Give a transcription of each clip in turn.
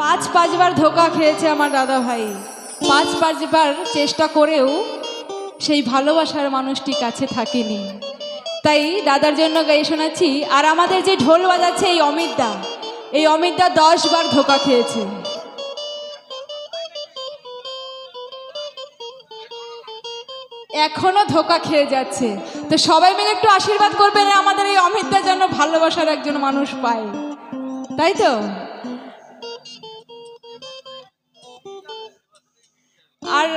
পাঁচ পাঁচবার ধোকা খেয়েছে আমার দাদা ভাই পাঁচ পাঁচবার চেষ্টা করেও সেই ভালোবাসার মানুষটি কাছে থাকেনি। তাই দাদার জন্য গাই শোনাচ্ছি, আর আমাদের যে ঢোল বাজাচ্ছে এই অমিতদা এই অমিতদা দশ বার ধোকা খেয়েছে। এখনও ধোকা খেয়ে যাচ্ছে। তো সবাই মিলে একটু আশীর্বাদ করবেন, আমাদের এই অমিতদা যেন ভালোবাসার একজন মানুষ পায়। তাই তো? আর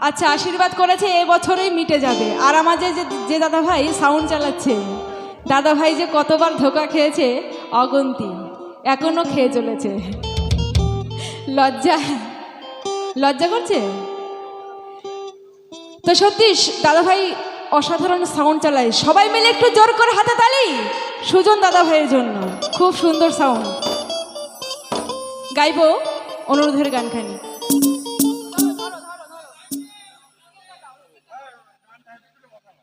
আচ্ছা আশীর্বাদ করেছে, এ বছরেই মিটে যাবে। আর আমাদের যে যে দাদা ভাই সাউন্ড চালাচ্ছে দাদা ভাই যে কতবার ধোকা খেয়েছে, অগন্তি। এখনও খেয়ে চলেছে। লজ্জা। লজ্জা করছে? তো সত্যি দাদা ভাই অসাধারণ সাউন্ড চালায়। সবাই মিলে একটু জোর করে হাতে তালি। সুজন দাদা ভাইয়ের জন্য। খুব সুন্দর সাউন্ড গাইবো, অনুরোধের গানখানি।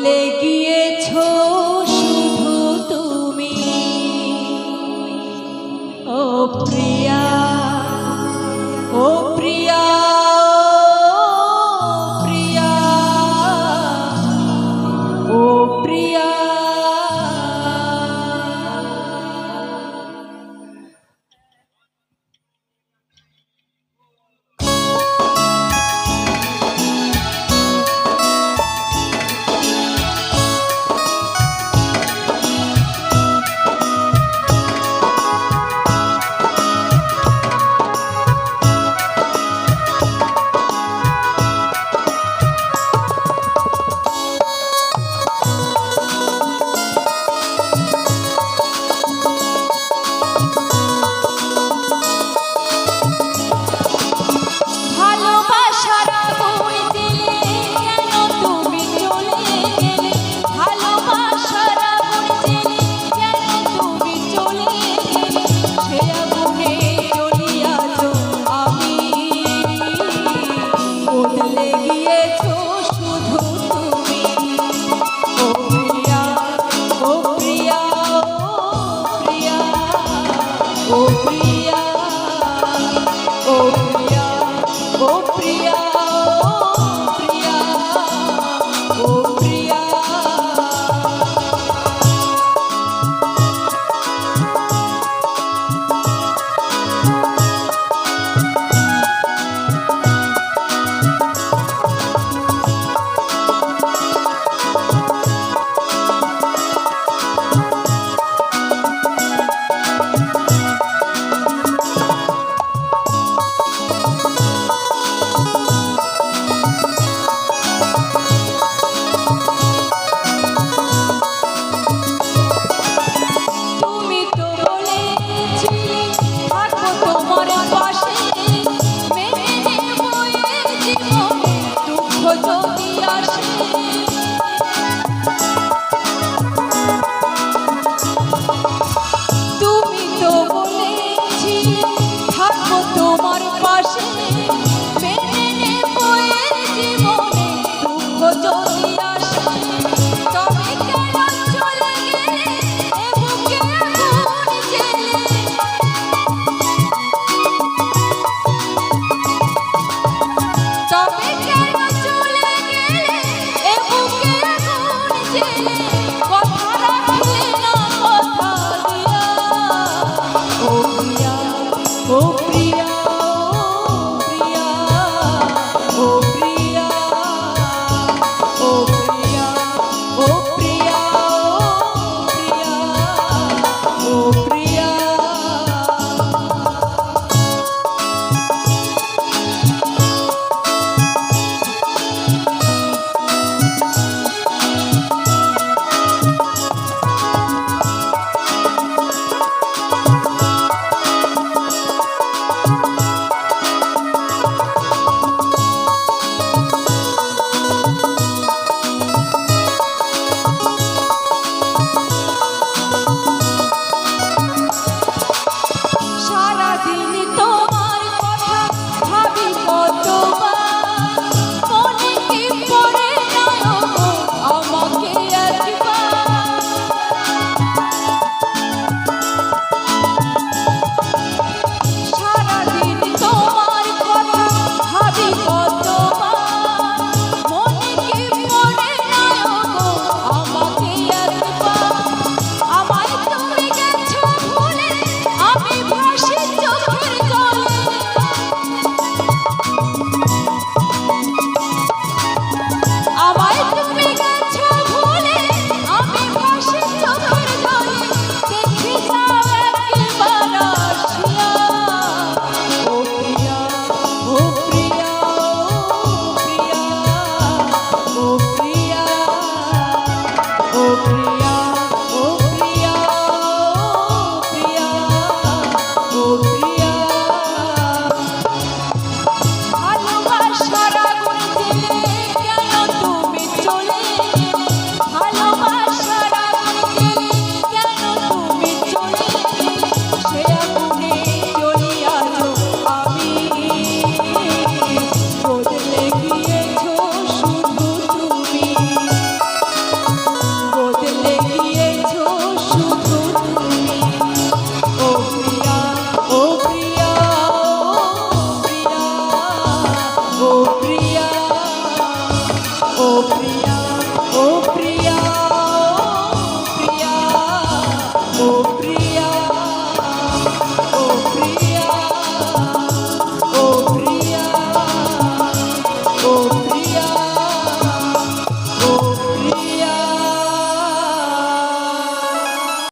বদলে গিয়েছো শুধু তুমি। ও প্রিয়া